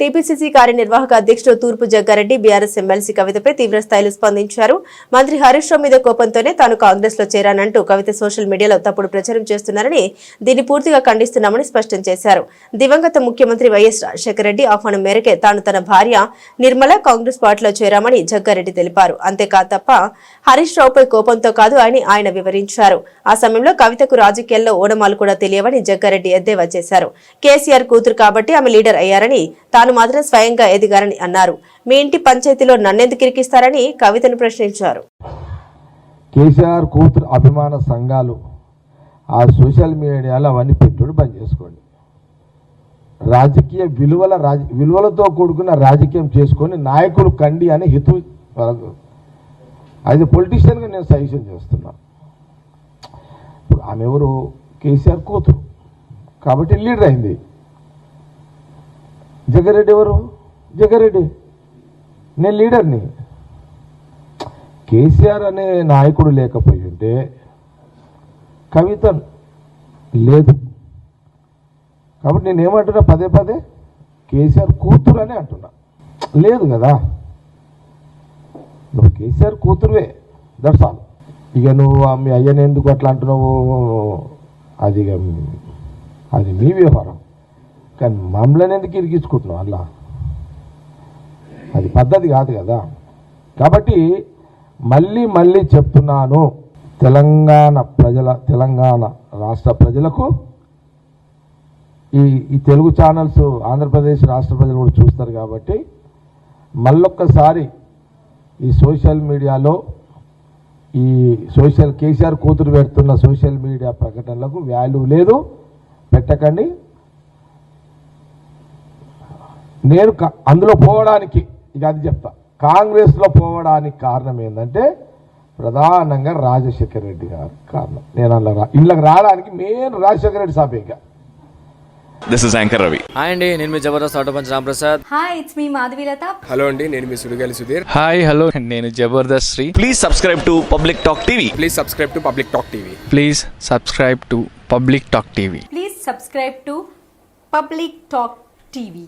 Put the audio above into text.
TPCC కార్యనిర్వాహక అధ్యక్షుడు తూర్పు జగ్గారెడ్డి బీఆర్ఎస్ ఎమ్మెల్సీ కవితపై తీవ్ర స్థాయిలో స్పందించారు. మంత్రి హరీష్ రావు మీద కోపంతోనే తాను కాంగ్రెస్లో చేరానంటూ కవిత సోషల్ మీడియాలో తప్పుడు ప్రచారం చేస్తున్నారని దీన్ని పూర్తిగా ఖండిస్తున్నామని స్పష్టం చేశారు. దివంగత ముఖ్యమంత్రి వైఎస్ రాజశేఖర రెడ్డి ఆహ్వానం మేరకే తాను తన భార్య నిర్మల కాంగ్రెస్ పార్టీలో చేరామని జగ్గారెడ్డి తెలిపారు. అంతేకాదు తప్ప హరీష్ రావుపై కోపంతో కాదు అని ఆయన వివరించారు. ఆ సమయంలో కవితకు రాజకీయాల్లో ఓడమాలు కూడా తెలియవని జగ్గారెడ్డి ఎద్దేవా చేశారు. కేసీఆర్ కూతురు కాబట్టి ఆమె లీడర్ అయ్యారని తాను మాత్రం స్వయంగా ఎదిగారని అన్నారు. మీ ఇంటి పంచాయతీలో నన్నెందుకు ఇరికిస్తారని కవితను ప్రశ్నించారు. కేసీఆర్ కూతురు అభిమాన సంఘాలు ఆ సోషల్ మీడియాలో అవన్నీ పెట్టుడు బంద్ చేసుకోండి. రాజకీయ విలువల రాజ విలువలతో కూడుకున్న రాజకీయం చేసుకొని నాయకుడు కండి అని హితు అది పొలిటీషియన్గా నేను సజెషన్ చేస్తున్నా. ఇప్పుడు ఆమె ఎవరు? కేసీఆర్ కూతురు. కాబట్టి లీడర్ అయింది. జగ్గారెడ్డి ఎవరు? జగ్గారెడ్డి నేను లీడర్ని కేసీఆర్ అనే నాయకుడు లేకపోయి ఉంటే కవిత లేదు. కాబట్టి నేనేమంటున్నా పదే పదే కేసీఆర్ కూతురు అని అంటున్నా. లేదు కదా. నువ్వు కేసీఆర్ కూతురువే. దట్స్ ఆల్ ఇక నువ్వు మీ అయ్యని ఎందుకు అట్లా అంటున్నావు? అది ఇక అది మీ వ్యవహారం. కానీ మమ్మల్ని ఎందుకు ఇరిగించుకుంటున్నాం అలా అది పద్ధతి కాదు కదా. కాబట్టి మళ్ళీ మళ్ళీ చెప్తున్నాను తెలంగాణ ప్రజల తెలంగాణ రాష్ట్ర ప్రజలకు ఈ ఈ తెలుగు ఛానల్స్ ఆంధ్రప్రదేశ్ రాష్ట్ర ప్రజలు కూడా చూస్తారు కాబట్టి మళ్ళొక్కసారి ఈ సోషల్ మీడియాలో ఈ సోషల్ కేసీఆర్ కూతురు పెడుతున్న సోషల్ మీడియా ప్రకటనలకు వాల్యూ లేదు పెట్టకండి. నేను అందులో పోవడానికి ఇక అది చెప్తా. కాంగ్రెస్లో పోవడానికి కారణం ఏంటంటే ప్రధానంగా రాజశేఖర రెడ్డి గారు కారణం. నేను అలా రా ఇళ్ళకి రావడానికి మెయిన్ రాజశేఖర రెడ్డి సాబే ఇక this is anchor Ravi hi అండి నేను మీ Jabardasth auto punch Ramprasad. Hi it's me Madhavilatha hello అండి నేను మీ సుడిగాలి సుధీర్. హాయ్ హలో నేను Jabardasth Sri. Please subscribe to public talk TV please subscribe to public talk TV please subscribe to public talk TV please subscribe to public talk TV